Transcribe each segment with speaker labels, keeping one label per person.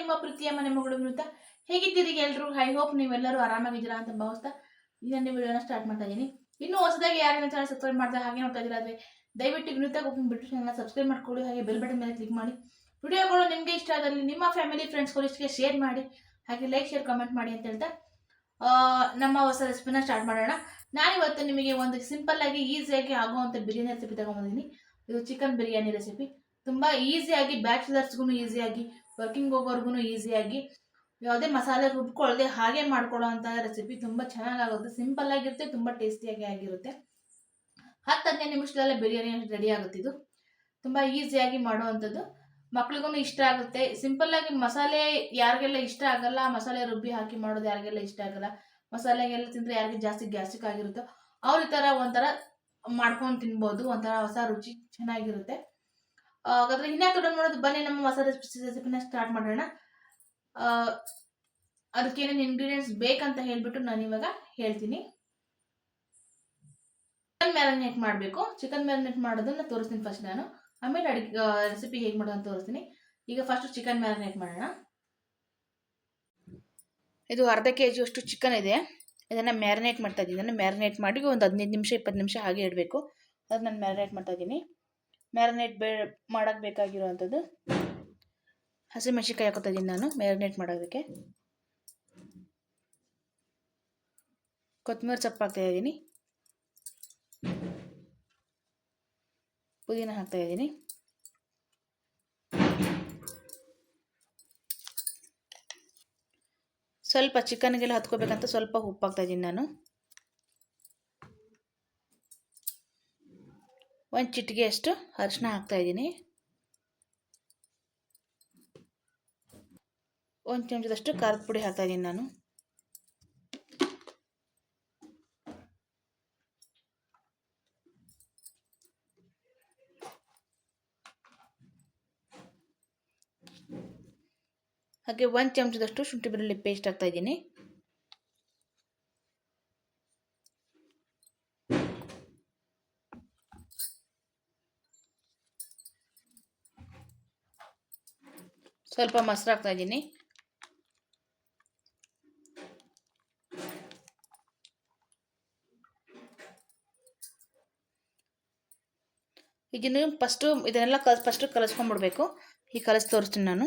Speaker 1: ನಿಮ್ಮ ಪ್ರೀತಿಯ ಮನೆ ಮಗಳು ಮೃತ ಹೇಗಿದ್ದೀರಿ ಎಲ್ಲರೂ ಐ ಹೋಪ್ ನೀವೆಲ್ಲರೂ ಆರಾಮಾಗಿದ್ದೀರಾ ಅಂತ ಭಾವಿಸ್ತಾ ಇದನ್ನ ವಿಡಿಯೋನ ಸ್ಟಾರ್ಟ್ ಮಾಡ್ತಾ ಇದ್ದೀನಿ. ಇನ್ನು ಹೊಸದಾಗಿ ಯಾರಿನ ಚಾನಲ್ ಸಬ್ಸ್ಕ್ರೈಬ್ ಮಾಡ್ತಾ ಹಾಗೆ ನೋಡ್ತಾ ಇದ್ದೀರಾ ಆದರೆ ದಯವಿಟ್ಟು ವಿನುತ ಕುಕಿಂಗ್ ಬಿಟ್ಟು ಚಾನಲ್ ಸಬ್ಸ್ಕ್ರೈಬ್ ಮಾಡ್ಕೊಳ್ಳಿ, ಹಾಗೆ ಬೆಲ್ ಬಟನ್ ಮೇಲೆ ಕ್ಲಿಕ್ ಮಾಡಿ. ವಿಡಿಯೋಗಳು ನಿಮಗೆ ಇಷ್ಟ ಆದಲ್ಲಿ ನಿಮ್ಮ ಫ್ಯಾಮಿಲಿ ಫ್ರೆಂಡ್ಸ್ ಇಷ್ಟಕ್ಕೆ ಶೇರ್ ಮಾಡಿ, ಹಾಗೆ ಲೈಕ್ ಶೇರ್ ಕಮೆಂಟ್ ಮಾಡಿ ಅಂತ ಹೇಳ್ತಾ ನಮ್ಮ ಹೊಸ ರೆಸಿಪಿನ ಸ್ಟಾರ್ಟ್ ಮಾಡೋಣ. ನಾನು ಇವತ್ತು ನಿಮಗೆ ಒಂದು ಸಿಂಪಲ್ ಆಗಿ ಈಸಿಯಾಗಿ ಆಗುವಂಥ ಬಿರಿಯಾನಿ ರೆಸಿಪಿ ತಗೊಂಬಂದಿದ್ದೀನಿ ಇದು ಚಿಕನ್ ಬಿರಿಯಾನಿ ರೆಸಿಪಿ ತುಂಬ ಈಸಿಯಾಗಿ ಬ್ಯಾಚುಲರ್ಸ್ಗೂ ಈಸಿಯಾಗಿ ವರ್ಕಿಂಗ್ ಹೋಗೋರ್ಗು ಈಸಿಯಾಗಿ ಯಾವುದೇ ಮಸಾಲೆ ರುಬ್ಕೊಳ್ಳದೆ ಹಾಗೆ ಮಾಡ್ಕೊಳ್ಳೋ ಅಂಥ ರೆಸಿಪಿ ತುಂಬ ಚೆನ್ನಾಗಾಗುತ್ತೆ. ಸಿಂಪಲ್ ಆಗಿರುತ್ತೆ, ತುಂಬ ಟೇಸ್ಟಿಯಾಗಿ ಆಗಿರುತ್ತೆ. ಹತ್ತು ಹದಿನೈದು ನಿಮಿಷದಲ್ಲೇ ಬಿರಿಯಾನಿ ರೆಡಿ ಆಗುತ್ತಿದ್ದು ತುಂಬ ಈಸಿಯಾಗಿ ಮಾಡುವಂಥದ್ದು ಮಕ್ಳಿಗೂ ಇಷ್ಟ ಆಗುತ್ತೆ. ಸಿಂಪಲ್ ಆಗಿ ಮಸಾಲೆ ಯಾರಿಗೆಲ್ಲ ಇಷ್ಟ ಆಗಲ್ಲ, ಮಸಾಲೆ ರುಬ್ಬಿ ಹಾಕಿ ಮಾಡೋದು ಯಾರಿಗೆಲ್ಲ ಇಷ್ಟ ಆಗಲ್ಲ, ಮಸಾಲೆಗೆಲ್ಲ ತಿಂದರೆ ಯಾರಿಗೆ ಜಾಸ್ತಿ ಗ್ಯಾಸ್ಟ್ರಿಕ್ ಆಗಿರುತ್ತೋ ಅವ್ರ ಈ ಥರ ಒಂಥರ ಮಾಡ್ಕೊಂಡು ತಿನ್ಬೋದು, ಒಂಥರ ಹೊಸ ರುಚಿ ಚೆನ್ನಾಗಿರುತ್ತೆ. ಹಾಗಾದ್ರೆ ಇನ್ನ ಡೌನ್ ಮಾಡೋದು ಬನ್ನಿ, ನಮ್ಮ ರೆಸಿಪಿ ರೆಸಿಪಿನ ಸ್ಟಾರ್ಟ್ ಮಾಡೋಣ. ಅದಕ್ಕೇನೇನು ಇಂಗ್ರೀಡಿಯೆಂಟ್ಸ್ ಬೇಕಂತ ಹೇಳ್ಬಿಟ್ಟು ನಾನು ಇವಾಗ ಹೇಳ್ತೀನಿ. ಚಿಕನ್ ಮ್ಯಾರಿನೇಟ್ ಮಾಡಬೇಕು. ಚಿಕನ್ ಮ್ಯಾರಿನೇಟ್ ಮಾಡೋದನ್ನ ತೋರಿಸ್ತೀನಿ ಫಸ್ಟ್ ನಾನು. ಆಮೇಲೆ ಅಡಿಗೆ ರೆಸಿಪಿ ಹೇಗೆ ಮಾಡೋದು ತೋರಿಸ್ತೀನಿ. ಈಗ ಫಸ್ಟ್ ಚಿಕನ್ ಮ್ಯಾರಿನೇಟ್ ಮಾಡೋಣ. ಇದು ಅರ್ಧ ಕೆ ಜಿಯಷ್ಟು ಚಿಕನ್ ಇದೆ. ಇದನ್ನು ಮ್ಯಾರಿನೇಟ್ ಮಾಡ್ತಾ ಇದ್ದೀನಿ. ಇದನ್ನು ಮ್ಯಾರಿನೇಟ್ ಮಾಡಿ ಒಂದು ಹದಿನೈದು ನಿಮಿಷ, ಇಪ್ಪತ್ತು ನಿಮಿಷ ಹಾಗೆ ಇಡಬೇಕು. ಅದು ನಾನು ಮ್ಯಾರಿನೇಟ್ ಮಾಡ್ತಾ ಇದ್ದೀನಿ. ಮ್ಯಾರಿನೇಟ್ ಬೇ ಮಾಡೋಕ್ಕೆ ಬೇಕಾಗಿರುವಂಥದ್ದು. ಹಸಿಮೆಣಸಿನ್ಕಾಯಿ ಹಾಕೋತಾ ಇದ್ದೀನಿ ನಾನು ಮ್ಯಾರಿನೇಟ್ ಮಾಡೋದಕ್ಕೆ. ಕೊತ್ತಂಬರಿ ಸೊಪ್ಪು ಹಾಕ್ತಾ ಇದ್ದೀನಿ ಪುದೀನ ಹಾಕ್ತಾ ಇದ್ದೀನಿ ಸ್ವಲ್ಪ ಚಿಕನ್ಗೆಲ್ಲ ಹತ್ಕೋಬೇಕಂತ ಸ್ವಲ್ಪ ಉಪ್ಪು ಹಾಕ್ತಾ ಇದ್ದೀನಿ ನಾನು. ಒಂದು ಚಿಟಿಗೆ ಅಷ್ಟು ಅರಿಶಿನ ಹಾಕ್ತಾಯಿದ್ದೀನಿ ಒಂದು ಚಮಚದಷ್ಟು ಖಾರದ ಪುಡಿ ಹಾಕ್ತಾಯಿದ್ದೀನಿ ನಾನು. ಹಾಗೆ ಒಂದು ಚಮಚದಷ್ಟು ಶುಂಠಿ ಬೆಳ್ಳುಳ್ಳಿ ಪೇಸ್ಟ್ ಹಾಕ್ತಾ ಸ್ವಲ್ಪ ಮೊಸರು ಹಾಕ್ತಾ ಇದ್ದೀನಿ. ಈಗಿನ ಫಸ್ಟು ಇದನ್ನೆಲ್ಲ ಕಲ್ ಫಸ್ಟು ಕಲಿಸ್ಕೊಂಡ್ಬಿಡ್ಬೇಕು. ಈಗ ಕಲಿಸಿ ತೋರಿಸ್ತೀನಿ ನಾನು.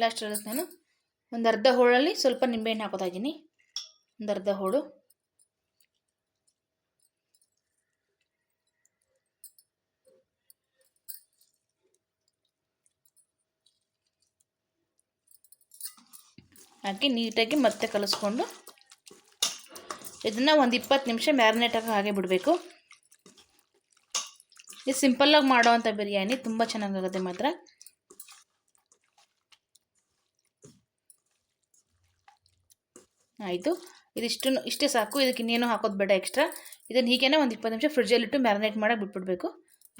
Speaker 1: ಲಾಸ್ಟ್ ನಾನು ಒಂದು ಅರ್ಧ ಹೋಳಲ್ಲಿ ಸ್ವಲ್ಪ ನಿಂಬೆಹಣ್ಣು ಹಾಕೋತಾ ಇದ್ದೀನಿ. ಒಂದು ಅರ್ಧ ಹೋಳು. ಹಾಕಿ ನೀಟಾಗಿ ಮತ್ತೆ ಕಲಿಸ್ಕೊಂಡು ಇದನ್ನು ಒಂದು ಇಪ್ಪತ್ತು ನಿಮಿಷ ಮ್ಯಾರಿನೇಟ್ ಆಗಿ ಹಾಗೆ ಬಿಡಬೇಕು. ಇದು ಸಿಂಪಲ್ಲಾಗಿ ಮಾಡೋವಂಥ ಬಿರಿಯಾನಿ, ತುಂಬ ಚೆನ್ನಾಗಾಗುತ್ತೆ ಮಾತ್ರ. ಆಯಿತು. ಇದಿಷ್ಟು ಇಷ್ಟೇ ಸಾಕು. ಇದಕ್ಕೆ ಇನ್ನೇನು ಹಾಕೋದು ಬೇಡ ಎಕ್ಸ್ಟ್ರಾ ಇದನ್ನು ಹೀಗೇನೆ ಒಂದು ಇಪ್ಪತ್ತು ನಿಮಿಷ ಫ್ರಿಡ್ಜಲ್ಲಿಟ್ಟು ಮ್ಯಾರಿನೇಟ್ ಮಾಡಕ್ಕೆ ಬಿಟ್ಬಿಡ್ಬೇಕು.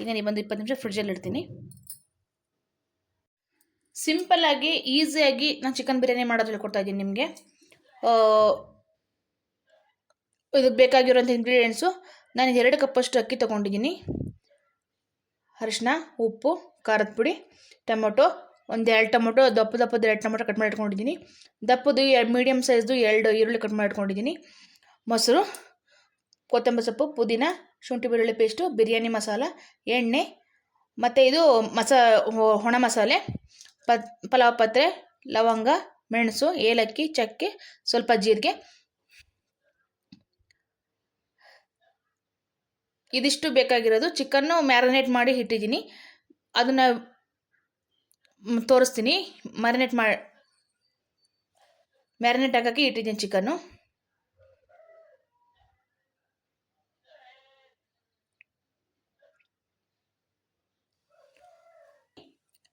Speaker 1: ಈಗ ನೀವು ಒಂದು ಇಪ್ಪತ್ತು ನಿಮಿಷ ಫ್ರಿಡ್ಜಲ್ಲಿ ಇಡ್ತೀನಿ ಸಿಂಪಲ್ಲಾಗಿ ಈಸಿಯಾಗಿ ನಾನು ಚಿಕನ್ ಬಿರಿಯಾನಿ ಮಾಡೋದು ಹೇಳ್ಕೊಡ್ತಾ ಇದ್ದೀನಿ ನಿಮಗೆ. ಇದಕ್ಕೆ ಬೇಕಾಗಿರೋಂಥ ಇಂಗ್ರೀಡಿಯೆಂಟ್ಸು ನಾನು ಎರಡು ಕಪ್ಪಷ್ಟು ಅಕ್ಕಿ ತೊಗೊಂಡಿದ್ದೀನಿ. ಅರಿಶಿನ ಉಪ್ಪು, ಖಾರದ ಪುಡಿ, ಟೊಮೊಟೊ ಒಂದು ಎರಡು ಟೊಮೊಟೊ, ದಪ್ಪ ದಪ್ಪದ ಎರಡು ಟೊಮೊಟೊ ಕಟ್ ಮಾಡಿ ಇಟ್ಕೊಂಡಿದ್ದೀನಿ ದಪ್ಪದು ಎರಡು ಮೀಡಿಯಮ್ ಸೈಜ್ದು ಎರಡು ಈರುಳ್ಳಿ ಕಟ್ ಮಾಡಿಟ್ಕೊಂಡಿದ್ದೀನಿ. ಮೊಸರು, ಕೊತ್ತಂಬರಿ ಸೊಪ್ಪು, ಪುದೀನ, ಶುಂಠಿ ಬೆಳ್ಳುಳ್ಳಿ ಪೇಸ್ಟು ಬಿರಿಯಾನಿ ಮಸಾಲ, ಎಣ್ಣೆ, ಮತ್ತು ಇದು ಮಸಾ, ಒಣ ಮಸಾಲೆ, ಪ, ಪಲಾವ್ ಪತ್ರೆ, ಲವಂಗ, ಮೆಣಸು, ಏಲಕ್ಕಿ, ಚಕ್ಕೆ, ಸ್ವಲ್ಪ ಜೀರಿಗೆ. ಇದಿಷ್ಟು ಬೇಕಾಗಿರೋದು. ಚಿಕನ್ನು ಮ್ಯಾರಿನೇಟ್ ಮಾಡಿ ಇಟ್ಟಿದ್ದೀನಿ. ಅದನ್ನು ತೋರಿಸ್ತೀನಿ. ಮ್ಯಾರಿನೇಟ್ ಮಾಡಿ ಮ್ಯಾರಿನೇಟ್ ಹಾಕೋಕ್ಕೆ ಇಟ್ಟಿದ್ದೀನಿ ಚಿಕನ್ನು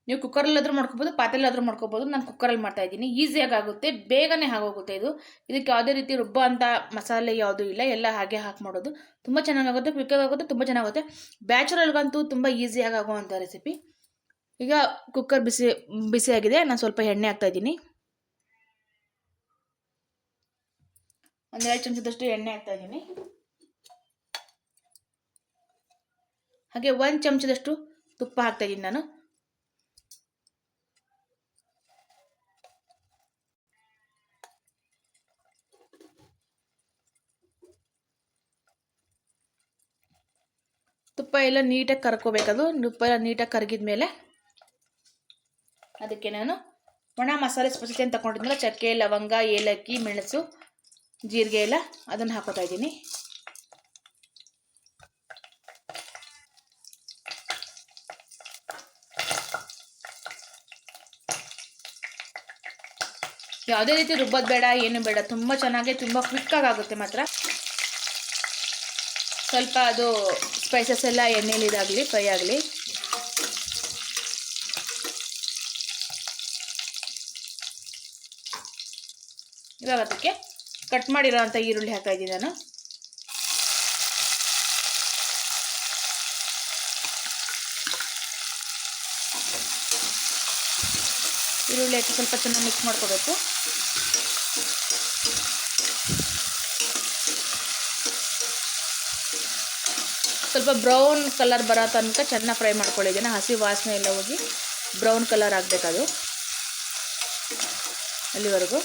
Speaker 1: ನೀವು ಕುಕ್ಕರಲ್ಲಾದರೂ ಮಾಡ್ಕೋಬೋದು ಪಾತ್ರೆಲ್ಲಾದರೂ ಮಾಡ್ಕೋಬೋದು, ನಾನು ಕುಕ್ಕರಲ್ಲಿ ಮಾಡ್ತಾ ಇದ್ದೀನಿ. ಈಸಿಯಾಗಿ ಆಗುತ್ತೆ, ಬೇಗನೆ ಆಗೋಗುತ್ತೆ ಇದು. ಇದಕ್ಕೆ ಯಾವುದೇ ರೀತಿ ರುಬ್ಬ ಅಂತ ಮಸಾಲೆ ಯಾವುದೂ ಇಲ್ಲ, ಎಲ್ಲ ಹಾಗೆ ಹಾಕಿ ಮಾಡೋದು. ತುಂಬ ಚೆನ್ನಾಗಾಗುತ್ತೆ ಕ್ವಿಕ್ಕಾಗುತ್ತೆ ತುಂಬ ಚೆನ್ನಾಗುತ್ತೆ ಬ್ಯಾಚುರಲ್ಗಂತೂ ತುಂಬ ಈಸಿಯಾಗಿ ಆಗುವಂಥ ರೆಸಿಪಿ ಈಗ ಕುಕ್ಕರ್ ಬಿಸಿ ಬಿಸಿಯಾಗಿದೆ ನಾನು ಸ್ವಲ್ಪ ಎಣ್ಣೆ ಹಾಕ್ತಾ ಇದ್ದೀನಿ. ಒಂದೆರಡು ಚಮಚದಷ್ಟು ಎಣ್ಣೆ ಹಾಕ್ತಾ ಇದ್ದೀನಿ. ಹಾಗೆ ಒಂದು ಚಮಚದಷ್ಟು ತುಪ್ಪ ಹಾಕ್ತಾ ಇದ್ದೀನಿ ನಾನು. ತುಪ್ಪ ಎಲ್ಲ ನೀಟಾಗಿ ಕರ್ಕೋಬೇಕದು, ತುಪ್ಪ ಎಲ್ಲ ನೀಟಾಗಿ ಕರಗಿದ ಮೇಲೆ ಅದಕ್ಕೆ ನಾನು ಒಣ ಮಸಾಲೆ ಸ್ಪೆಷಲಿ ಅಂತ ತಗೊಂಡಿದ್ನಲ್ಲ, ಚಕ್ಕೆ, ಲವಂಗ, ಏಲಕ್ಕಿ, ಮೆಣಸು, ಜೀರಿಗೆ ಎಲ್ಲ ಅದನ್ನು ಹಾಕೋತಾ ಇದ್ದೀನಿ. ಯಾವುದೇ ರೀತಿ ರುಬ್ಬೋದು ಬೇಡ, ಏನು ಬೇಡ, ತುಂಬ ಚೆನ್ನಾಗಿ, ತುಂಬ ಕ್ವಿಕ್ಕಾಗಿ ಆಗುತ್ತೆ ಮಾತ್ರ. ಸ್ವಲ್ಪ ಅದು ಸ್ಪೈಸಸ್ ಎಲ್ಲ ಎಣ್ಣೆಲಿ ಇದಾಗಲಿ ಫ್ರೈ ಆಗಲಿ. ಇವಾಗ ಅದಕ್ಕೆ ಕಟ್ ಮಾಡಿರೋ ಅಂಥ ಈರುಳ್ಳಿ ಹಾಕ್ತಾ ಇದ್ದೀನಿ ನಾನು. ಈರುಳ್ಳಿ ಹಾಕಿ ಸ್ವಲ್ಪ ಚೆನ್ನಾಗಿ ಮಿಕ್ಸ್ ಮಾಡ್ಕೋಬೇಕು. ಸ್ವಲ್ಪ ಬ್ರೌನ್ ಕಲರ್ ಬರೋ ತನಕ ಚೆನ್ನಾಗಿ ಫ್ರೈ ಮಾಡ್ಕೊಳ್ಳಿದ್ದೀನಿ ಹಸಿ ವಾಸನೆ ಎಲ್ಲ ಹೋಗಿ ಬ್ರೌನ್ ಕಲರ್ ಆಗಬೇಕದು. ಅಲ್ಲಿವರೆಗೂ.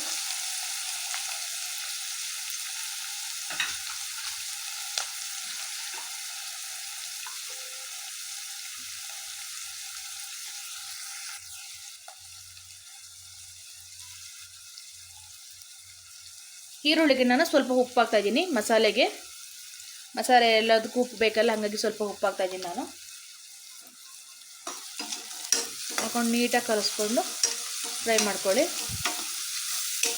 Speaker 1: ಈರುಳ್ಳಿಗೆ ನಾನು ಸ್ವಲ್ಪ ಉಪ್ಪು ಹಾಕ್ತಾ ಇದ್ದೀನಿ. ಮಸಾಲೆಗೆ. ಮಸಾಲೆ ಎಲ್ಲದಕ್ಕೂ ಉಪ್ಪು ಬೇಕಲ್ಲ, ಹಾಗಾಗಿ ಸ್ವಲ್ಪ ಉಪ್ಪು ಇದ್ದೀನಿ ನಾನು. ಹಾಕೊಂಡು ನೀಟಾಗಿ ಕಲಸ್ಕೊಂಡು ಫ್ರೈ ಮಾಡ್ಕೊಳ್ಳಿ.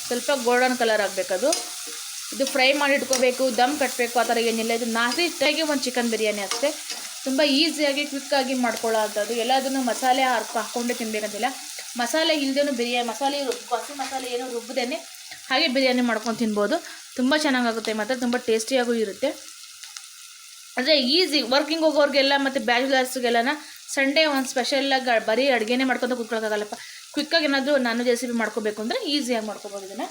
Speaker 1: ಸ್ವಲ್ಪ ಗೋಲ್ಡನ್ ಕಲರ್ ಆಗಬೇಕದು. ಇದು ಫ್ರೈ ಮಾಡಿ ಇಟ್ಕೋಬೇಕು, ದಮ್ ಕಟ್ಟಬೇಕು ಆ ಥರ ಏನಿಲ್ಲ. ಇದು ನಾಸಿ ಇಷ್ಟಾಗಿ ಒಂದು ಚಿಕನ್ ಬಿರಿಯಾನಿ ಅಷ್ಟೇ. ತುಂಬ ಈಸಿಯಾಗಿ ಕ್ವಿಕ್ಕಾಗಿ ಮಾಡ್ಕೊಳ್ಳೋ ಅಂಥದ್ದು. ಎಲ್ಲದನ್ನು ಮಸಾಲೆ ಹಾಕ್ ಹಾಕ್ಕೊಂಡೇ ತಿನ್ನಬೇಕಂತಿಲ್ಲ ಮಸಾಲೆ ಇಲ್ಲದೇನು ಬಿರಿಯಾನಿ, ಮಸಾಲೆ ಹಸಿ ಮಸಾಲೆ ಏನು ರುಬ್ಬದೇನೆ ಹಾಗೆ ಬಿರಿಯಾನಿ ಮಾಡ್ಕೊಂಡು ತಿನ್ಬೋದು. ತುಂಬ ಚೆನ್ನಾಗಾಗುತ್ತೆ, ಮಾತ್ರ ತುಂಬ ಟೇಸ್ಟಿಯಾಗೂ ಇರುತ್ತೆ. ಅಂದರೆ ಈಸಿ ವರ್ಕಿಂಗ್ ಹೋಗೋರಿಗೆಲ್ಲ ಮತ್ತು ಬ್ಯಾಚುಲರ್ಸ್ಗೆಲ್ಲನ ಸಂಡೇ ಒಂದು ಸ್ಪೆಷಲ್ಲಾಗಿ ಬರೀ ಅಡುಗೆನೇ ಮಾಡ್ಕೊತ ಕೂತ್ಕೊಳ್ಳೋಕ್ಕಾಗಲ್ಲಪ್ಪ ಕ್ವಿಕ್ಕಾಗಿ ಏನಾದರೂ ನಾನು ರೆಸಿಪಿ ಮಾಡ್ಕೋಬೇಕು ಅಂದರೆ ಈಸಿಯಾಗಿ ಮಾಡ್ಕೊಬೋದು ಇದನ್ನು.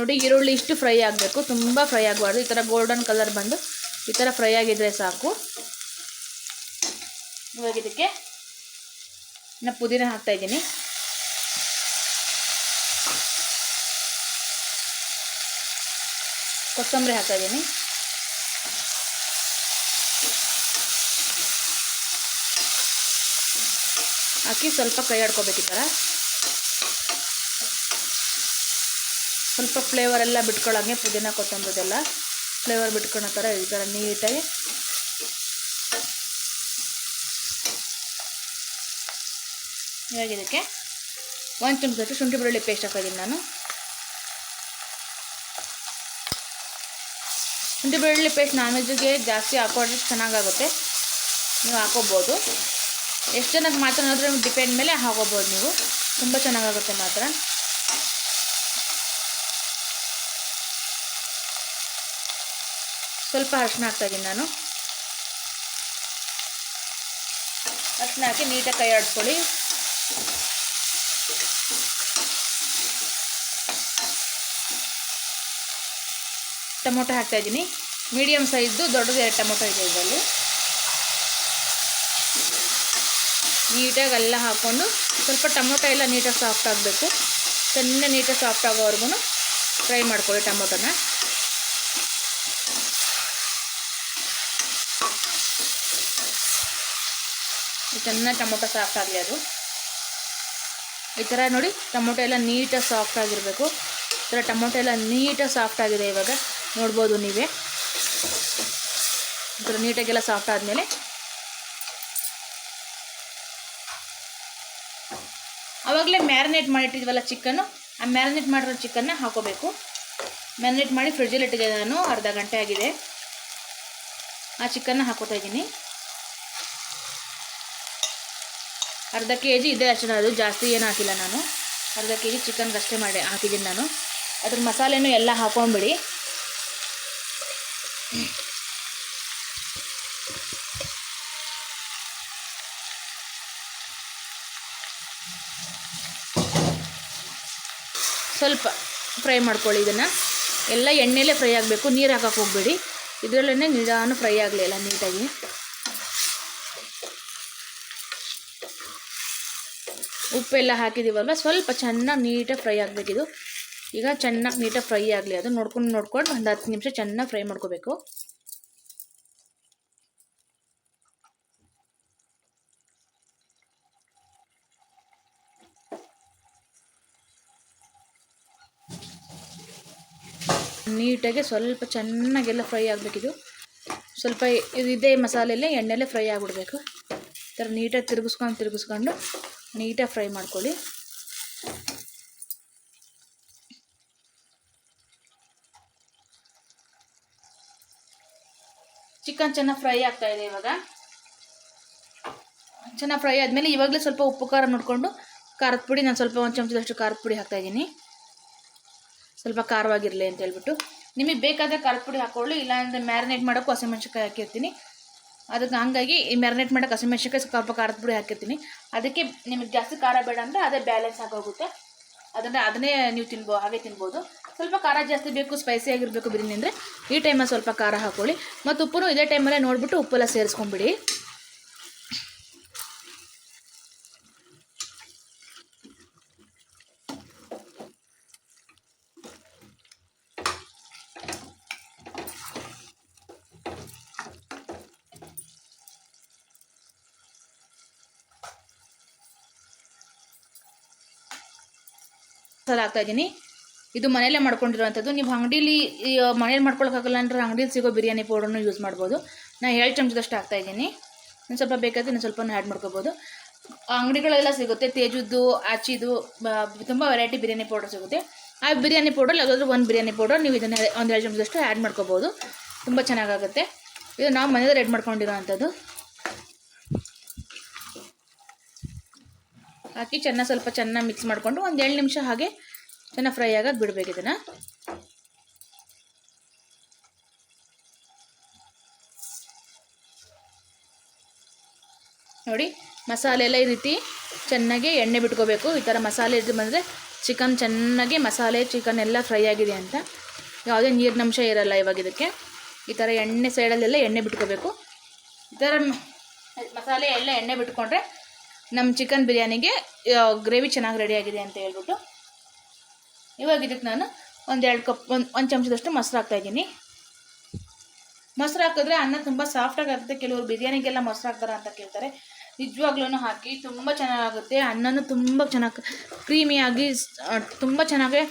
Speaker 1: ನೋಡಿ ಈರುಳ್ಳಿ ಇಷ್ಟು ಫ್ರೈ ಆಗಬೇಕು. ತುಂಬ ಫ್ರೈ ಆಗಬಾರ್ದು. ಈ ಥರ ಗೋಲ್ಡನ್ ಕಲರ್ ಬಂದು ಈ ಥರ ಫ್ರೈ ಆಗಿದ್ರೆ ಸಾಕು. ಇವಾಗ ಇದಕ್ಕೆ ನಾನು ಪುದೀನ ಹಾಕ್ತಾ ಇದ್ದೀನಿ. ಕೊತ್ತಂಬರಿ ಹಾಕ್ತಾ ಇದ್ದೀನಿ. ಹಾಕಿ ಸ್ವಲ್ಪ ಕೈ ಆಡ್ಕೋಬೇಕು ಈ ಥರ ಸ್ವಲ್ಪ ಫ್ಲೇವರ್ ಎಲ್ಲ ಬಿಟ್ಕೊಳ್ಳೋಂಗೆ ಪುದೀನ ಕೊತ್ತಂಬರಿದೆಲ್ಲ ಫ್ಲೇವರ್ ಬಿಟ್ಕೊಳ್ಳೋ ಥರ ಈ ನೀಟಾಗಿ ಇವಾಗ ಇದಕ್ಕೆ ಒಂದು ಚಮಚಷ್ಟು ಶುಂಠಿ ಬೆಳ್ಳುಳ್ಳಿ ಪೇಸ್ಟ್ ಹಾಕಿದ್ದೀನಿ ನಾನು. ಶುಂಠಿ ಬೆಳ್ಳುಳ್ಳಿ ಪೇಸ್ಟ್ ನಾನ್ ವೆಜ್ಜಿಗೆ ಜಾಸ್ತಿ ಹಾಕೊಂಡ್ರೆ ಚೆನ್ನಾಗಾಗುತ್ತೆ. ನೀವು ಹಾಕೋಬೋದು. ಎಷ್ಟು ಜನಕ್ಕೆ ಮಾತ್ರ ಅನ್ನೋದ್ರ ಡಿಪೆಂಡ್ ಮೇಲೆ ಹಾಕೋಬೋದು ನೀವು. ತುಂಬ ಚೆನ್ನಾಗಾಗುತ್ತೆ ಮಾತ್ರ. ಸ್ವಲ್ಪ ಅರ್ಶಿನ ಹಾಕ್ತಾ ಇದ್ದೀನಿ ನಾನು. ಅರ್ಶಿನ ಹಾಕಿ ನೀಟಾಗಿ ಕೈ ಆಡಿಸ್ಕೊಳ್ಳಿ ಟೊಮೊಟೊ ಹಾಕ್ತಾ ಇದ್ದೀನಿ ಮೀಡಿಯಮ್ ಸೈಜ್ದು ದೊಡ್ಡದು ಎರಡು ಟೊಮೊಟೊ ಇದೆ ಇದರಲ್ಲಿ. ನೀಟಾಗಿ ಎಲ್ಲ ಹಾಕ್ಕೊಂಡು ಸ್ವಲ್ಪ ಟೊಮೊಟೊ ಎಲ್ಲ ನೀಟಾಗಿ ಸಾಫ್ಟ್ ಆಗಬೇಕು. ಚೆನ್ನಾಗಿ ನೀಟಾಗಿ ಸಾಫ್ಟ್ ಆಗೋವರೆಗೂ ಫ್ರೈ ಮಾಡ್ಕೊಳ್ಳಿ ಟೊಮೊಟೊನ. ಚೆನ್ನಾಗಿ ಟೊಮೊಟೊ ಸಾಫ್ಟ್ ಆಗಲಿ ಅದು. ಈ ಥರ ನೋಡಿ, ಟೊಮೊಟೊ ಎಲ್ಲ ನೀಟಾಗಿ ಸಾಫ್ಟ್ ಆಗಿರಬೇಕು. ಈ ಥರ ಟೊಮೊಟೊ ಎಲ್ಲ ನೀಟಾಗಿ ಸಾಫ್ಟ್ ಆಗಿದೆ ಇವಾಗ. ನೋಡ್ಬೋದು ನೀವೇ. ಈ ಥರ ನೀಟಾಗೆಲ್ಲ ಸಾಫ್ಟ್ ಆದಮೇಲೆ ಆವಾಗಲೇ ಮ್ಯಾರಿನೇಟ್ ಮಾಡಿಟ್ಟಿದ್ವಲ್ಲ ಚಿಕನ್ನು ಆ ಮ್ಯಾರಿನೇಟ್ ಮಾಡಿರೋ ಚಿಕನ್ನ ಹಾಕೋಬೇಕು. ಮ್ಯಾರಿನೇಟ್ ಮಾಡಿ ಫ್ರಿಡ್ಜಲ್ಲಿ ಇಟ್ಟಿದ್ದೆ ನಾನು. ಅರ್ಧ ಗಂಟೆ ಆಗಿದೆ. ಆ ಚಿಕನ್ನ ಹಾಕೋತಾ ಇದ್ದೀನಿ. ಅರ್ಧ ಕೆ ಜಿ ಇದೆ ಅಷ್ಟೇ ಅದು ಜಾಸ್ತಿ ಏನು ಹಾಕಿಲ್ಲ ನಾನು. ಅರ್ಧ ಕೆ ಜಿ ಚಿಕನ್ಗೆ ಅಷ್ಟೇ ಮಾಡಿ ಹಾಕಿದ್ದೀನಿ ನಾನು. ಅದ್ರ ಮಸಾಲೆನೂ ಎಲ್ಲ ಹಾಕೊಂಡ್ಬಿಡಿ ಸ್ವಲ್ಪ ಫ್ರೈ ಮಾಡ್ಕೊಳ್ಳಿ ಇದನ್ನು. ಎಲ್ಲ ಎಣ್ಣೆಲೇ ಫ್ರೈ ಆಗಬೇಕು. ನೀರು ಹಾಕಕ್ಕೆ ಹೋಗಬೇಡಿ. ಇದರಲ್ಲೇ ನಿಧಾನ ಫ್ರೈ ಆಗಲಿಲ್ಲ ನೀಟಾಗಿ. ಉಪ್ಪೆಲ್ಲ ಹಾಕಿದ್ದೀವಲ್ವ ಸ್ವಲ್ಪ ಚೆನ್ನಾಗಿ ನೀಟಾಗಿ ಫ್ರೈ ಆಗಬೇಕಿದು ಈಗ ಚೆನ್ನಾಗಿ ನೀಟಾಗಿ ಫ್ರೈ ಆಗಲಿ ಅದು ನೋಡ್ಕೊಂಡು ನೋಡ್ಕೊಂಡು ಒಂದು ಹತ್ತು ನಿಮಿಷ ಚೆನ್ನಾಗಿ ಫ್ರೈ ಮಾಡ್ಕೋಬೇಕು. ನೀಟಾಗಿ ಸ್ವಲ್ಪ ಚೆನ್ನಾಗೆಲ್ಲ ಫ್ರೈ ಆಗಬೇಕಿದು ಸ್ವಲ್ಪ ಇದು ಮಸಾಲೆಯಲ್ಲೇ ಎಣ್ಣೆಲ್ಲೇ ಫ್ರೈ ಆಗಿಬಿಡ್ಬೇಕು. ಈ ಥರ ನೀಟಾಗಿ ತಿರುಗಿಸ್ಕೊಂಡು ತಿರುಗಿಸ್ಕೊಂಡು ನೀಟಾಗಿ ಫ್ರೈ ಮಾಡ್ಕೊಳ್ಳಿ. ಚಿಕನ್ ಚೆನ್ನಾಗಿ ಫ್ರೈ ಆಗ್ತಾ ಇದೆ ಇವಾಗ. ಚೆನ್ನಾಗಿ ಫ್ರೈ ಆದಮೇಲೆ ಇವಾಗಲೇ ಸ್ವಲ್ಪ ಉಪ್ಪು, ಖಾರ ನೋಡಿಕೊಂಡು ಖಾರದ ಪುಡಿ, ನಾನು ಸ್ವಲ್ಪ ಒಂದು ಚಮಚದಷ್ಟು ಖಾರದ ಪುಡಿ ಹಾಕ್ತಾಯಿದ್ದೀನಿ ಸ್ವಲ್ಪ ಖಾರವಾಗಿರಲಿ ಅಂತ ಹೇಳ್ಬಿಟ್ಟು. ನಿಮಗೆ ಬೇಕಾದರೆ ಖಾರದ ಪುಡಿ ಹಾಕ್ಕೊಳ್ಳಿ, ಇಲ್ಲಾಂದರೆ ಮ್ಯಾರಿನೇಟ್ ಮಾಡೋಕ್ಕೂ ಹಸಿಮೆಣ್ಸಿನ್ಕಾಯಿ ಹಾಕಿರ್ತೀನಿ. ಅದಕ್ಕೆ ಹಂಗಾಗಿ ಈ ಮ್ಯಾರಿನೇಟ್ ಮಾಡೋಕೆ ಹಸಿಮೆಣ್ಸಿನ್ಕಾಯಿ ಸ್ವಲ್ಪ ಖಾರದ ಪುಡಿ ಹಾಕಿರ್ತೀನಿ. ಅದಕ್ಕೆ ನಿಮಗೆ ಜಾಸ್ತಿ ಖಾರ ಬೇಡ ಅಂದರೆ ಅದೇ ಬ್ಯಾಲೆನ್ಸ್ ಆಗೋಗುತ್ತೆ. ಅದನ್ನು ಅದನ್ನೇ ನೀವು ತಿನ್ಬೋ ಹಾಗೆ ತಿನ್ಬೋದು. ಸ್ವಲ್ಪ ಖಾರ ಜಾಸ್ತಿ ಬೇಕು ಸ್ಪೈಸಿ ಆಗಿರಬೇಕು ಬಿರಿಯಾನಿ ಅಂದರೆ ಈ ಟೈಮಲ್ಲಿ ಸ್ವಲ್ಪ ಖಾರ ಹಾಕ್ಕೊಳ್ಳಿ ಮತ್ತು ಉಪ್ಪು ಇದೇ ಟೈಮಲ್ಲೇ ನೋಡಿಬಿಟ್ಟು ಉಪ್ಪೆಲ್ಲ ಸೇರಿಸ್ಕೊಂಬಿಡಿ ಮಸಾಲ ಹಾಕ್ತಾ ಇದ್ದೀನಿ. ಇದು ಮನೆಯಲ್ಲೇ ಮಾಡ್ಕೊಂಡಿರುವಂಥದ್ದು. ನೀವು ಅಂಗಡೀಲಿ ಮನೇಲಿ ಮಾಡ್ಕೊಳಕ್ಕಾಗಲ್ಲ ಅಂದರೆ ಅಂಗಡೀಲಿ ಸಿಗೋ ಬಿರಿಯಾನಿ ಪೌಡರ್ನು ಯೂಸ್ ಮಾಡ್ಬೋದು. ನಾನು ಎರಡು ಚಮಚದಷ್ಟು ಹಾಕ್ತಾ ಇದ್ದೀನಿ. ಒಂದು ಸ್ವಲ್ಪ ಬೇಕಾದ್ರೆ ಇನ್ನು ಸ್ವಲ್ಪ ಆ್ಯಡ್ ಮಾಡ್ಕೋಬೋದು. ಅಂಗಡಿಗಳೆಲ್ಲ ಸಿಗುತ್ತೆ. ತೇಜದ್ದು, ಆಚಿದು ತುಂಬ ವೆರೈಟಿ ಬಿರಿಯಾನಿ ಪೌಡರ್ ಸಿಗುತ್ತೆ. ಆ ಬಿರಿಯಾನಿ ಪೌಡರ್ ಯಾವುದಾದ್ರೂ ಒಂದು ಬಿರಿಯಾನಿ ಪೌಡರ್ ನೀವು ಇದನ್ನು ಒಂದು ಎರಡು ಚಮಚದಷ್ಟು ಆ್ಯಡ್ ಮಾಡ್ಕೋಬೋದು. ತುಂಬ ಚೆನ್ನಾಗಾಗುತ್ತೆ. ಇದು ನಾವು ಮನೇಲಿ ರೆಡಿ ಮಾಡ್ಕೊಂಡಿರೋ ಅಂಥದ್ದು ಹಾಕಿ ಚೆನ್ನಾಗಿ ಸ್ವಲ್ಪ ಚೆನ್ನಾಗಿ ಮಿಕ್ಸ್ ಮಾಡಿಕೊಂಡು ಒಂದು ಏಳು ನಿಮಿಷ ಹಾಗೆ ಚೆನ್ನಾಗಿ ಫ್ರೈ ಆಗಕ್ಕೆ ಬಿಡಬೇಕು ಇದನ್ನು. ನೋಡಿ, ಮಸಾಲೆ ಎಲ್ಲ ಈ ರೀತಿ ಚೆನ್ನಾಗಿ ಎಣ್ಣೆ ಬಿಟ್ಕೋಬೇಕು. ಈ ಥರ ಮಸಾಲೆ ಇದು ಬಂದರೆ ಚಿಕನ್ ಚೆನ್ನಾಗಿ ಮಸಾಲೆ, ಚಿಕನ್ ಎಲ್ಲ ಫ್ರೈ ಆಗಿದೆ ಅಂತ. ಯಾವುದೇ ನೀರಿನಂಶ ಇರಲ್ಲ ಇವಾಗ ಇದಕ್ಕೆ. ಈ ಥರ ಎಣ್ಣೆ ಸೈಡಲ್ಲೆಲ್ಲ ಎಣ್ಣೆ ಬಿಟ್ಕೋಬೇಕು. ಈ ಥರ ಮಸಾಲೆ ಎಲ್ಲ ಎಣ್ಣೆ ಬಿಟ್ಕೊಂಡ್ರೆ ನಮ್ಮ ಚಿಕನ್ ಬಿರಿಯಾನಿಗೆ ಗ್ರೇವಿ ಚೆನ್ನಾಗಿ ರೆಡಿಯಾಗಿದೆ ಅಂತ ಹೇಳ್ಬಿಟ್ಟು. ಇವಾಗ ಇದಕ್ಕೆ ನಾನು ಒಂದು ಎರಡು ಕಪ್, ಒಂದು ಒಂದು ಚಮಚದಷ್ಟು ಮೊಸರು ಹಾಕ್ತಾಯಿದ್ದೀನಿ ಮೊಸರು ಹಾಕಿದ್ರೆ ಅನ್ನ ತುಂಬ ಸಾಫ್ಟಾಗಿ ಆಗುತ್ತೆ. ಕೆಲವರು ಬಿರಿಯಾನಿಗೆಲ್ಲ ಮೊಸರು ಹಾಕ್ತಾರ ಅಂತ ಕೇಳ್ತಾರೆ. ನಿಜವಾಗ್ಲೂ ಹಾಕಿ ತುಂಬ ಚೆನ್ನಾಗಾಗುತ್ತೆ. ಅನ್ನನೂ ತುಂಬ ಚೆನ್ನಾಗಿ, ಕ್ರೀಮಿಯಾಗಿ ತುಂಬ ಚೆನ್ನಾಗಿ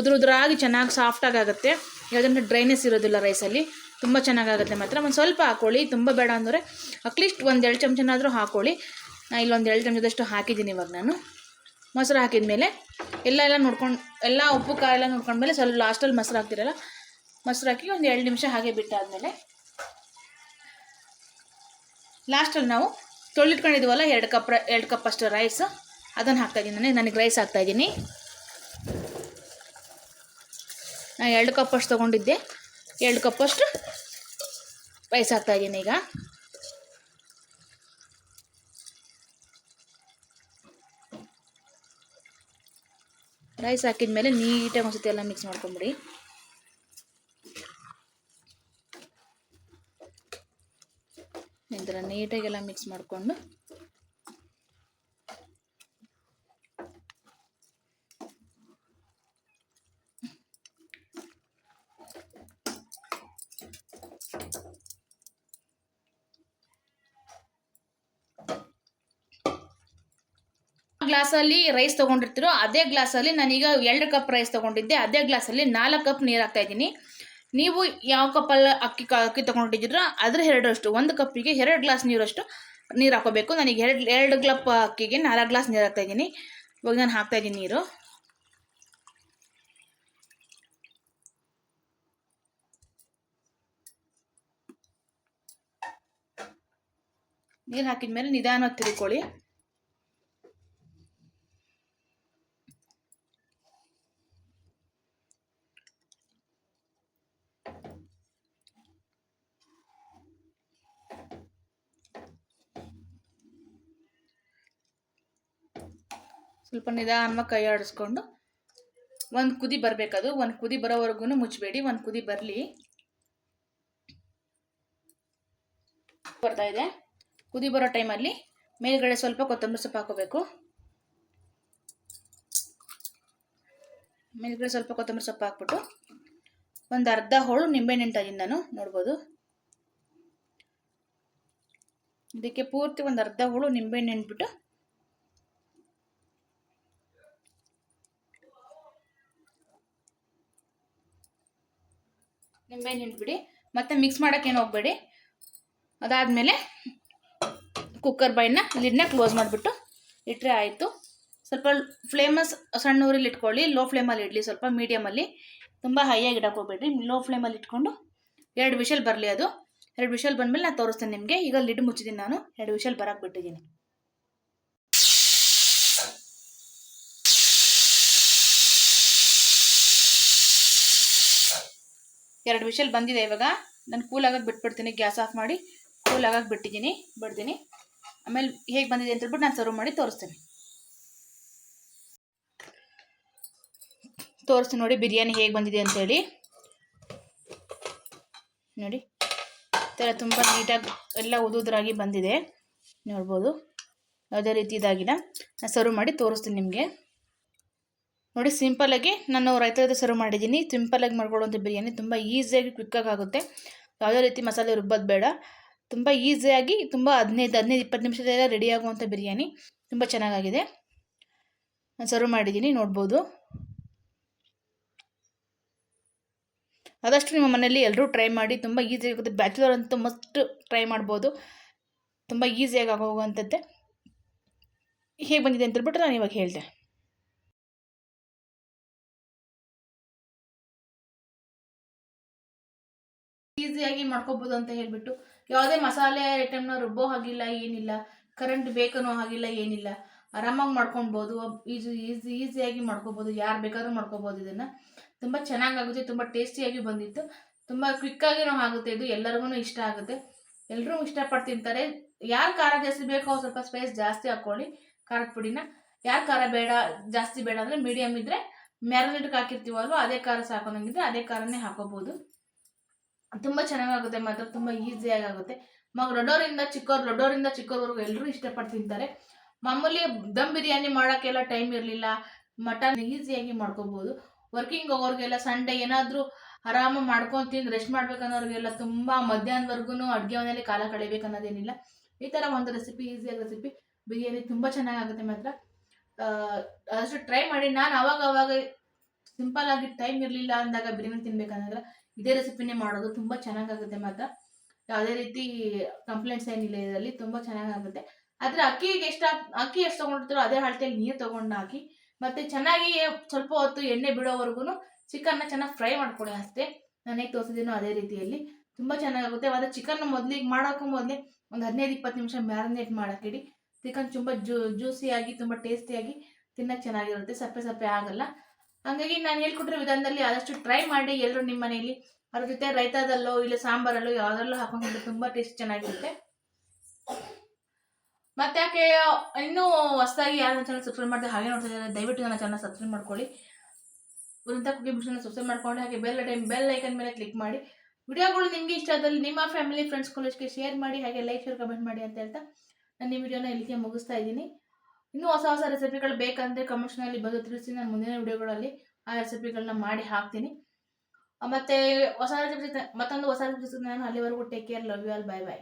Speaker 1: ಉದುರು ಉದುರಾಗಿ ಚೆನ್ನಾಗಿ ಸಾಫ್ಟಾಗಿ ಆಗುತ್ತೆ. ಯಾವುದಂದ್ರೆ ಡ್ರೈನೆಸ್ ಇರೋದಿಲ್ಲ ರೈಸಲ್ಲಿ ತುಂಬ ಚೆನ್ನಾಗಾಗುತ್ತೆ ಮಾತ್ರ. ಒಂದು ಸ್ವಲ್ಪ ಹಾಕ್ಕೊಳ್ಳಿ ತುಂಬ ಬೇಡ ಅಂದರೆ ಅಟ್ಲೀಸ್ಟ್ ಒಂದು ಎರಡು ಚಮಚನಾದರೂ ಹಾಕ್ಕೊಳ್ಳಿ ನಾ ಇಲ್ಲೊಂದು ಎರಡು ಚಮಚದಷ್ಟು ಹಾಕಿದ್ದೀನಿ ಇವಾಗ ನಾನು. ಮೊಸರು ಹಾಕಿದ್ಮೇಲೆ ಎಲ್ಲ ಎಲ್ಲ ನೋಡ್ಕೊಂಡು, ಎಲ್ಲ ಉಪ್ಪು, ಖಾರ ಎಲ್ಲ ನೋಡ್ಕೊಂಡ್ಮೇಲೆ ಸ್ವಲ್ಪ ಲಾಸ್ಟಲ್ಲಿ ಮೊಸರು ಹಾಕ್ತಿರಲ್ಲ, ಮೊಸರು ಹಾಕಿ ಒಂದು ಎರಡು ನಿಮಿಷ ಹಾಗೆ ಬಿಟ್ಟಾದಮೇಲೆ ಲಾಸ್ಟಲ್ಲಿ ನಾವು ತೊಳಿಟ್ಕೊಂಡಿದ್ದೀವಲ್ಲ ಎರಡು ಕಪ್ ಎರಡು ಕಪ್ ಅಷ್ಟು ರೈಸ್ ಅದನ್ನು ಹಾಕ್ತಾಯಿದ್ದೀನಿ ನಾನು, ನನಗೆ ರೈಸ್ ಹಾಕ್ತಾಯಿದ್ದೀನಿ ನಾನು ಎರಡು ಕಪ್ ಅಷ್ಟು ತೊಗೊಂಡಿದ್ದೆ, ಎರಡು ಕಪ್ಪಷ್ಟು ರೈಸ್ ಹಾಕ್ತಾಯಿದ್ದೀನಿ ಈಗ. ರೈಸ್ ಹಾಕಿದ್ಮೇಲೆ ನೀಟಾಗಿ ಒಂದ್ಸತಿ ಎಲ್ಲ ಮಿಕ್ಸ್ ಮಾಡ್ಕೊಂಬಿಡಿ. ಈ ನೀಟಾಗಿ ನೀಟಾಗೆಲ್ಲ ಮಿಕ್ಸ್ ಮಾಡಿಕೊಂಡು ಗ್ಲಾಸಲ್ಲಿ ರೈಸ್ ತೊಗೊಂಡಿರ್ತೀರೋ ಅದೇ ಗ್ಲಾಸಲ್ಲಿ ನಾನೀಗ ಎರಡು ಕಪ್ ರೈಸ್ ತೊಗೊಂಡಿದ್ದೆ. ಅದೇ ಗ್ಲಾಸಲ್ಲಿ ನಾಲ್ಕು ಕಪ್ ನೀರು ಹಾಕ್ತಾ ಇದ್ದೀನಿ. ನೀವು ಯಾವ ಕಪ್ಪಲ್ಲಿ ಅಕ್ಕಿ ಅಕ್ಕಿ ತೊಗೊಂಡಿದ್ದೀರೋ ಅದ್ರ ಎರಡರಷ್ಟು, ಒಂದು ಕಪ್ಪಿಗೆ ಎರಡು ಗ್ಲಾಸ್ ನೀರಷ್ಟು ನೀರು ಹಾಕೋಬೇಕು ನನಗೆ ಎರಡು ಎರಡು ಗ್ಲಪ್ ಅಕ್ಕಿಗೆ ನಾಲ್ಕು ಗ್ಲಾಸ್ ನೀರು ಹಾಕ್ತಾ ಇದ್ದೀನಿ. ಇವಾಗ ನಾನು ಹಾಕ್ತಾ ಇದ್ದೀನಿ ನೀರು. ನೀರು ಹಾಕಿದ್ಮೇಲೆ ನಿಧಾನವಾಗಿ ತಿರ್ಕೊಳ್ಳಿ. ಸ್ವಲ್ಪ ನಿಧಾನವಾಗಿ ಕೈ ಆಡಿಸ್ಕೊಂಡು ಒಂದು ಕುದಿ ಬರಬೇಕದು, ಒಂದು ಕುದಿ ಬರೋವರೆಗೂ ಮುಚ್ಚಬೇಡಿ, ಒಂದು ಕುದಿ ಬರಲಿ. ಬರ್ತಾ ಇದೆ. ಕುದಿ ಬರೋ ಟೈಮಲ್ಲಿ ಮೇಲ್ಗಡೆ ಸ್ವಲ್ಪ ಕೊತ್ತಂಬರಿ ಸೊಪ್ಪು ಹಾಕೋಬೇಕು. ಮೇಲ್ಗಡೆ ಸ್ವಲ್ಪ ಕೊತ್ತಂಬರಿ ಸೊಪ್ಪು ಹಾಕ್ಬಿಟ್ಟು ಒಂದು ಅರ್ಧ ಹೋಳು ನಿಂಬೆಹಣ್ಣು ಇದ್ದೀನಿ ನಾನು ನೋಡ್ಬೋದು. ಇದಕ್ಕೆ ಪೂರ್ತಿ ಒಂದು ಅರ್ಧ ಹೋಳು ನಿಂಬೆಹಣ್ಣು ಹಿಂಡ್ಬಿಟ್ಟು ನಿಂಬೆಹಣ್ಣು ಹಿಂಡ್ಬಿಡಿ ಮತ್ತೆ ಮಿಕ್ಸ್ ಮಾಡೋಕ್ಕೇನು ಹೋಗಬೇಡಿ. ಅದಾದಮೇಲೆ ಕುಕ್ಕರ್ ಬೈನ ಲಿಡ್ನ ಕ್ಲೋಸ್ ಮಾಡಿಬಿಟ್ಟು ಇಟ್ಟರೆ ಆಯಿತು. ಸ್ವಲ್ಪ ಫ್ಲೇಮಸ್ ಸಣ್ಣ ಊರಲ್ಲಿ ಇಟ್ಕೊಳ್ಳಿ ಲೋ ಫ್ಲೇಮಲ್ಲಿ ಇಡಲಿ ಸ್ವಲ್ಪ ಮೀಡಿಯಮಲ್ಲಿ ತುಂಬ ಹೈಯಾಗಿ ಇಡಕ್ಕೆ ಹೋಗ್ಬೇಡ್ರಿ. ಲೋ ಫ್ಲೇಮಲ್ಲಿ ಇಟ್ಕೊಂಡು ಎರಡು ವಿಷಲ್ ಬರಲಿ ಅದು. ಎರಡು ವಿಷಲ್ ಬಂದಮೇಲೆ ನಾನು ತೋರಿಸ್ತೇನೆ ನಿಮಗೆ. ಈಗ ಲಿಡ್ ಮುಚ್ಚಿದ್ದೀನಿ ನಾನು. ಎರಡು ವಿಷಲ್ ಬರಕ್ಕೆ ಬಿಟ್ಟಿದ್ದೀನಿ ಎರಡು ವಿಷಲ್ ಬಂದಿದೆ ಇವಾಗ. ನಾನು ಕೂಲ್ ಆಗಕ್ಕೆ ಬಿಟ್ಬಿಡ್ತೀನಿ, ಗ್ಯಾಸ್ ಆಫ್ ಮಾಡಿ. ಕೂಲ್ ಆಗಕ್ಕೆ ಬಿಟ್ಟಿದ್ದೀನಿ, ಬಿಡ್ತೀನಿ. ಆಮೇಲೆ ಹೇಗೆ ಬಂದಿದೆ ಅಂತ ಹೇಳ್ಬಿಟ್ಟು ನಾನು ಸರ್ವ್ ಮಾಡಿ ತೋರಿಸ್ತೀನಿ. ತೋರಿಸ್ತೀನಿ ನೋಡಿ ಬಿರಿಯಾನಿ ಹೇಗೆ ಬಂದಿದೆ ಅಂತೇಳಿ ನೋಡಿ. ಥರ ತುಂಬ ನೀಟಾಗಿ ಎಲ್ಲ ಉದುದ್ರಾಗಿ ಬಂದಿದೆ. ನೋಡ್ಬೋದು. ಯಾವುದೇ ರೀತಿ ಇದಾಗಿಲ್ಲ ನಾನು ಸರ್ವ್ ಮಾಡಿ ತೋರಿಸ್ತೀನಿ ನಿಮಗೆ. ನೋಡಿ ಸಿಂಪಲ್ಲಾಗಿ ನಾನು ರೈತರದ ಸರ್ವ್ ಮಾಡಿದ್ದೀನಿ. ಸಿಂಪಲ್ಲಾಗಿ ಮಾಡ್ಕೊಳ್ಳುವಂಥ ಬಿರಿಯಾನಿ ತುಂಬ ಈಸಿಯಾಗಿ ಕ್ವಿಕ್ಕಾಗಿ ಆಗುತ್ತೆ. ಯಾವುದೇ ರೀತಿ ಮಸಾಲೆ ರುಬ್ಬೋದು ಬೇಡ. ತುಂಬ ಈಸಿಯಾಗಿ ತುಂಬ ಹದಿನೈದು ಹದಿನೈದು, ಇಪ್ಪತ್ತು ನಿಮಿಷದಲ್ಲೇ ರೆಡಿ ಆಗುವಂಥ ಬಿರಿಯಾನಿ. ತುಂಬ ಚೆನ್ನಾಗಾಗಿದೆ. ನಾನು ಸರ್ವ್ ಮಾಡಿದ್ದೀನಿ, ನೋಡ್ಬೋದು. ಆದಷ್ಟು ನಿಮ್ಮ ಮನೆಯಲ್ಲಿ ಎಲ್ಲರೂ ಟ್ರೈ ಮಾಡಿ, ತುಂಬ ಈಸಿ ಆಗುತ್ತೆ. ಬ್ಯಾಚುಲರ್ ಅಂತೂ ಮಸ್ಟ್ ಟ್ರೈ ಮಾಡ್ಬೋದು. ತುಂಬ ಈಸಿಯಾಗಿ ಆಗೋಗುವಂಥದ್ದೇ ಹೇಗೆ ಬಂದಿದೆ ಅಂತ ಹೇಳ್ಬಿಟ್ಟು ನಾನು ಇವಾಗ ಹೇಳಿದೆ ಈಸಿಯಾಗಿ ಮಾಡ್ಕೋಬೋದು ಅಂತ ಹೇಳ್ಬಿಟ್ಟು ಯಾವುದೇ ಮಸಾಲೆ ಐಟಮ್ನ ರುಬ್ಬೋ ಹಾಗಿಲ್ಲ, ಏನಿಲ್ಲ. ಕರೆಂಟ್ ಬೇಕನ್ನೋ ಹಾಗಿಲ್ಲ, ಏನಿಲ್ಲ. ಆರಾಮಾಗಿ ಮಾಡ್ಕೊಬೋದು ಈಜಿ ಈಸಿ ಈಸಿಯಾಗಿ ಮಾಡ್ಕೋಬೋದು, ಯಾರು ಬೇಕಾದ್ರೂ ಮಾಡ್ಕೋಬೋದು ಇದನ್ನು. ತುಂಬ ಚೆನ್ನಾಗಾಗುತ್ತೆ, ತುಂಬ ಟೇಸ್ಟಿಯಾಗಿ ಬಂದಿತ್ತು. ತುಂಬ ಕ್ವಿಕ್ಕಾಗಿನೂ ಆಗುತ್ತೆ ಇದು ಎಲ್ಲರಿಗೂ ಇಷ್ಟ ಆಗುತ್ತೆ. ಎಲ್ಲರೂ ಇಷ್ಟಪಟ್ಟು ತಿಂತಾರೆ. ಯಾರು ಖಾರ ಜಾಸ್ತಿ ಬೇಕೋ ಸ್ವಲ್ಪ ಸ್ಪೈಸ್ ಜಾಸ್ತಿ ಹಾಕ್ಕೊಳ್ಳಿ, ಖಾರದ ಪುಡಿನ. ಯಾರು ಖಾರ ಬೇಡ, ಜಾಸ್ತಿ ಬೇಡ ಅಂದರೆ ಮೀಡಿಯಮ್ ಇದ್ದರೆ ಮ್ಯಾರಿನೇಟ್ಗೆ ಹಾಕಿರ್ತೀವಲ್ವ, ಅದೇ ಖಾರ ಸಾಕೊಂಡಂಗಿದ್ರೆ ಅದೇ ಖಾರನೇ ಹಾಕೋಬೋದು ತುಂಬ ಚೆನ್ನಾಗಾಗುತ್ತೆ, ಮಾತ್ರ ತುಂಬ ಈಸಿಯಾಗಿ ಆಗುತ್ತೆ ಮಗ ದೊಡ್ಡವರಿಂದ ಚಿಕ್ಕವ್ರು ದೊಡ್ಡವರಿಂದ ಚಿಕ್ಕವ್ರವರೆಗೂ ಎಲ್ಲರೂ ಇಷ್ಟಪಟ್ಟು ತಿಂತಾರೆ. ಮಾಮೂಲಿ ದಮ್ ಬಿರಿಯಾನಿ ಮಾಡೋಕ್ಕೆಲ್ಲ ಟೈಮ್ ಇರಲಿಲ್ಲ. ಮಟನ್ ಈಸಿಯಾಗಿ ಮಾಡ್ಕೋಬೋದು. ವರ್ಕಿಂಗ್ ಹೋಗೋರಿಗೆಲ್ಲ ಸಂಡೇ ಏನಾದರೂ ಆರಾಮ ಮಾಡ್ಕೊಂಡು ತಿಂದು ರೆಸ್ಟ್ ಮಾಡ್ಬೇಕನ್ನೋರಿಗೆಲ್ಲ ತುಂಬ ಮಧ್ಯಾಹ್ನವರೆಗೂ ಅಡುಗೆ ಮನೆಯಲ್ಲಿ ಕಾಲ ಕಳಿಬೇಕು ಅನ್ನೋದೇನಿಲ್ಲ ಈ ಥರ ಒಂದು ರೆಸಿಪಿ ಈಸಿಯಾಗಿ ರೆಸಿಪಿ ಬಿರಿಯಾನಿ ತುಂಬ ಚೆನ್ನಾಗಾಗುತ್ತೆ ಮಾತ್ರ. ಅಷ್ಟು ಟ್ರೈ ಮಾಡಿ. ನಾನು ಅವಾಗ ಅವಾಗ ಸಿಂಪಲ್ ಆಗಿ ಟೈಮ್ ಇರಲಿಲ್ಲ ಅಂದಾಗ ಬಿರಿಯಾನಿ ತಿನ್ಬೇಕಂದ್ರೆ ಇದೇ ರೆಸಿಪಿನೇ ಮಾಡೋದು ತುಂಬ ಚೆನ್ನಾಗಾಗುತ್ತೆ ಮಾತ್ರ. ಯಾವುದೇ ರೀತಿ ಕಂಪ್ಲೇಂಟ್ಸ್ ಏನಿಲ್ಲ ಇದರಲ್ಲಿ ತುಂಬ ಚೆನ್ನಾಗಾಗುತ್ತೆ. ಆದರೆ ಅಕ್ಕಿಗೆ ಎಷ್ಟು ಅಕ್ಕಿ ಎಷ್ಟು ತೊಗೊಂಡಿರ್ತಾರೋ ಅದೇ ಅಳತೆಯಲ್ಲಿ ನೀರು ತೊಗೊಂಡು ಹಾಕಿ, ಮತ್ತು ಚೆನ್ನಾಗಿ ಸ್ವಲ್ಪ ಹೊತ್ತು ಎಣ್ಣೆ ಬಿಡೋವರೆಗೂ ಚಿಕನ್ನ ಚೆನ್ನಾಗಿ ಫ್ರೈ ಮಾಡ್ಕೊಳ್ಳಿ ಅಷ್ಟೇ. ನಾನು ಹೇಗೆ ತೋರಿಸಿದ್ದೀನೋ ಅದೇ ರೀತಿಯಲ್ಲಿ. ತುಂಬ ಚೆನ್ನಾಗಾಗುತ್ತೆ. ಮತ್ತು ಚಿಕನ್ ಮೊದಲಿಗೆ ಮಾಡೋಕ್ಕೂ ಮೊದಲೇ ಒಂದು ಹದಿನೈದು ಇಪ್ಪತ್ತು ನಿಮಿಷ ಮ್ಯಾರಿನೇಟ್ ಮಾಡೋಕ್ಕಿಡಿ. ಚಿಕನ್ ತುಂಬ ಜ್ಯೂ ಜ್ಯೂಸಿಯಾಗಿ ತುಂಬ ಟೇಸ್ಟಿಯಾಗಿ ತಿನ್ನೋಕ್ಕೆ ಚೆನ್ನಾಗಿರುತ್ತೆ. ಸಪ್ಪೆ ಸಪ್ಪೆ ಆಗಲ್ಲ. ಹಾಗಾಗಿ ನಾನು ಹೇಳ್ಕೊಟ್ಟಿರೋ ವಿಧಾನದಲ್ಲಿ ಆದಷ್ಟು ಟ್ರೈ ಮಾಡಿ ಎಲ್ಲರೂ ನಿಮ್ಮ ಮನೆಯಲ್ಲಿ ಅದ್ರ ಜೊತೆ ರೈತಾದಲ್ಲೋ ಇಲ್ಲ ಸಾಂಬಾರಲ್ಲೋ ಯಾವುದರಲ್ಲೋ ಹಾಕೊಂಡು ತುಂಬ ಟೇಸ್ಟ್ ಚೆನ್ನಾಗಿರುತ್ತೆ. ಮತ್ತೆ ಯಾಕೆ, ಇನ್ನೂ ಹೊಸದಾಗಿ ಯಾರು ಚಾನಲ್ ಸಬ್ಸ್ಕ್ರೈಬ್ ಮಾಡಿದ್ರೆ ಹಾಗೆ ನೋಡ್ತಾ ಇದ್ದಾರೆ, ದಯವಿಟ್ಟು ನನ್ನ ಚಾನಲ್ ಸಬ್ಸ್ಕ್ರೈಬ್ ಮಾಡ್ಕೊಳ್ಳಿ. ವೃಂದ ಕುಕ್ಕಿ ಬುಕ್ಸ್ನ ಸಬ್ಸ್ಕ್ರೈಬ್ ಮಾಡ್ಕೊಂಡು ಹಾಗೆ ಬೆಲ್ ಟೈಮ್ ಬೆಲ್ ಐಕನ್ ಮೇಲೆ ಕ್ಲಿಕ್ ಮಾಡಿ. ವಿಡಿಯೋಗಳು ನಿಮಗೆ ಇಷ್ಟ ಆದಲ್ಲಿ ನಿಮ್ಮ ಫ್ಯಾಮಿಲಿ ಫ್ರೆಂಡ್ಸ್ ಕಾಲೇಜ್ಗೆ ಶೇರ್ ಮಾಡಿ, ಹಾಗೆ ಲೈಕ್ ಶೇರ್ ಕಮೆಂಟ್ ಮಾಡಿ ಅಂತ ಹೇಳ್ತಾ ನಾನು ಈ ವಿಡಿಯೋನ ಇಲ್ಲಿಗೆ ಮುಗಿಸ್ತಾ ಇದ್ದೀನಿ. ಇನ್ನೂ ಹೊಸ ಹೊಸ ರೆಸಿಪಿಗಳು ಬೇಕಂದರೆ ಕಮೆಂಟ್ಸ್ನಲ್ಲಿ ಬಂದು ತಿಳಿಸಿ ನಾನು ಮುಂದಿನ ವಿಡಿಯೋಗಳಲ್ಲಿ ಆ ರೆಸಿಪಿಗಳನ್ನ ಮಾಡಿ ಹಾಕ್ತೀನಿ. ಮತ್ತೆ ಹೊಸ ರೆಸಿಪಿ ಮತ್ತೊಂದು ಹೊಸ ರೆಸಿಪಿ ನಾನು ಅಲ್ಲಿವರೆಗೂ take care love you all bye bye